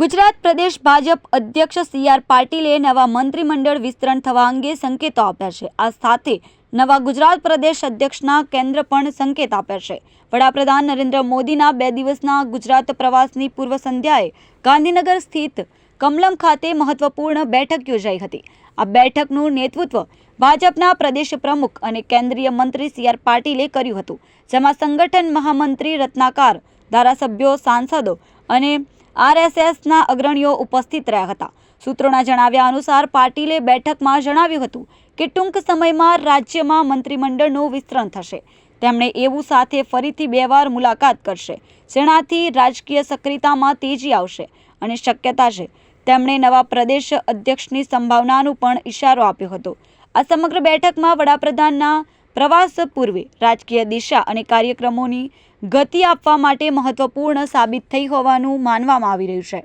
ગુજરાત પ્રદેશ ભાજપ અધ્યક્ષ C R પાટીલે નવા મંત્રીમંડળ વિસ્તરણ થવા અંગે સંકેતો આપ્યા છે. આ સાથે નવા ગુજરાત પ્રદેશ અધ્યક્ષના કેન્દ્ર પણ સંકેત આપ્યા છે. વડાપ્રધાન નરેન્દ્ર મોદીના બે દિવસના ગુજરાત પ્રવાસની પૂર્વ સંધ્યાએ ગાંધીનગર સ્થિત કમલમ ખાતે મહત્વપૂર્ણ બેઠક યોજાઈ હતી. આ બેઠકનું નેતૃત્વ ભાજપના પ્રદેશ પ્રમુખ અને કેન્દ્રીય મંત્રી સી આર પાટીલે કર્યું હતું, જેમાં સંગઠન મહામંત્રી, રત્નાકાર, ધારાસભ્યો, સાંસદો અને આરએસએસના અગ્રણીઓ ઉપસ્થિત રહ્યા હતા. સૂત્રોના જણાવ્યા અનુસાર પાટીલે બેઠકમાં જણાવ્યું હતું કે ટૂંક સમયમાં રાજ્યમાં મંત્રીમંડળનું વિસ્તરણ થશે. તેમણે એવું સાથે ફરીથી બે વાર મુલાકાત કરશે. જેનાથી રાજકીય સક્રિયતામાં તેજી આવશે અને શક્યતા છે. તેમણે નવા પ્રદેશ અધ્યક્ષની સંભાવનાનું પણ ઇશારો આપ્યો હતો. આ સમગ્ર બેઠકમાં વડાપ્રધાનના પ્રવાસ પૂર્વે રાજકીય દિશા અને કાર્યક્રમોની ગતિ આપવા માટે મહત્વપૂર્ણ સાબિત થઈ હોવાનું માનવામાં આવી રહ્યું છે.